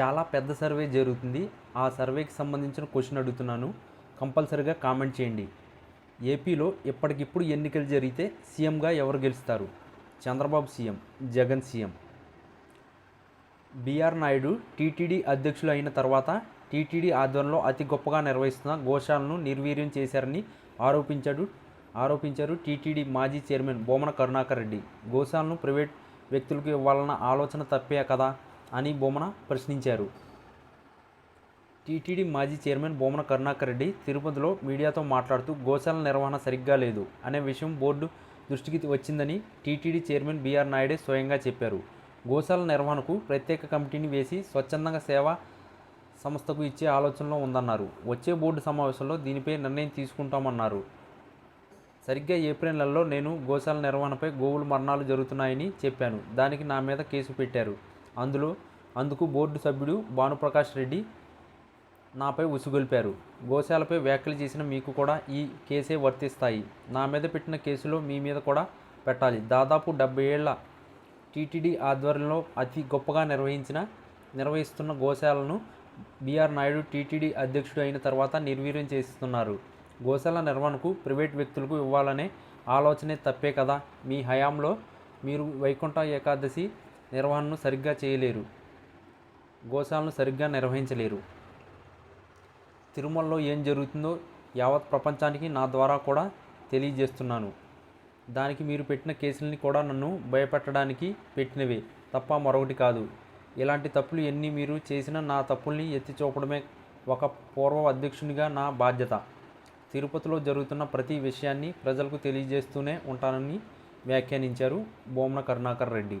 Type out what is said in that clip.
చాలా పెద్ద సర్వే జరుగుతుంది. ఆ సర్వేకి సంబంధించిన క్వశ్చన్ అడుగుతున్నాను. కంపల్సరీగా కామెంట్ చేయండి. ఏపీలో ఇప్పటికిప్పుడు ఎన్నికలు జరిగితే సీఎంగా ఎవరు గెలుస్తారు? Chandrababu CM Jagan CM. B R Naidu TTD అధ్యక్షులు అయిన తర్వాత టీటీడీ ఆధ్వర్యంలో అతి గొప్పగా నిర్వహిస్తున్న గోశాలను నిర్వీర్యం చేశారని ఆరోపించాడు. ఆరోపించారు టీటీడీ మాజీ చైర్మన్ బోమన కరుణాకర్ రెడ్డి. గోశాలను ప్రైవేట్ వ్యక్తులకు ఇవ్వాలన్న ఆలోచన తప్పే కదా? అని బొమ్మన ప్రశ్నించారు. టీటీడీ మాజీ చైర్మన్ బొమ్మన కరుణాకర్ రెడ్డి తిరుపతిలో మీడియాతో మాట్లాడుతూ గోశాల నిర్వహణ సరిగ్గా లేదు అనే విషయం బోర్డు దృష్టికి వచ్చిందని టీటీడీ చైర్మన్ బీఆర్ నాయుడే స్వయంగా చెప్పారు. గోశాల నిర్వహణకు ప్రత్యేక కమిటీని వేసి స్వచ్ఛందంగా సేవా సంస్థకు ఇచ్చే ఆలోచనలో ఉందన్నారు. వచ్చే బోర్డు సమావేశంలో దీనిపై నిర్ణయం తీసుకుంటామన్నారు. సరిగ్గా ఏప్రిల్ నెలలో నేను గోశాల నిర్వహణపై గోవుల మరణాలు జరుగుతున్నాయని చెప్పాను. దానికి నా మీద కేసు పెట్టారు. అందులో అందుకు బోర్డు సభ్యుడు భానుప్రకాష్ రెడ్డి నాపై ఉసుగొల్పారు. గోశాలపై వ్యాఖ్యలు చేసిన మీకు కూడా ఈ కేసే వర్తిస్తాయి. నా మీద పెట్టిన కేసులో మీ మీద కూడా పెట్టాలి. దాదాపు డెబ్బై ఏళ్ళ టీటీడీ ఆధ్వర్యంలో అతి గొప్పగా నిర్వహించిన నిర్వహిస్తున్న గోశాలను బీఆర్ నాయుడు టీటీడీ అధ్యక్షుడు అయిన తర్వాత నిర్వీర్యం చేస్తున్నారు. గోశాల నిర్వహణకు ప్రైవేట్ వ్యక్తులకు ఇవ్వాలనే ఆలోచనే తప్పే కదా? మీ హయాంలో మీరు వైకుంఠ ఏకాదశి నిర్వహణను సరిగ్గా చేయలేరు. గోశాలను సరిగ్గా నిర్వహించలేరు. తిరుమలలో ఏం జరుగుతుందో యావత్ ప్రపంచానికి నా ద్వారా కూడా తెలియజేస్తున్నాను. దానికి మీరు పెట్టిన కేసులని కూడా నన్ను భయపెట్టడానికి పెట్టినవే తప్ప మరొకటి కాదు. ఇలాంటి తప్పులు ఎన్ని మీరు చేసినా నా తప్పుల్ని ఎత్తి చూపడమే ఒక పూర్వ అధ్యక్షునిగా నా బాధ్యత. తిరుపతిలో జరుగుతున్న ప్రతి విషయాన్ని ప్రజలకు తెలియజేస్తూనే ఉంటానని వ్యాఖ్యానించారు బోమన కరుణాకర్ రెడ్డి.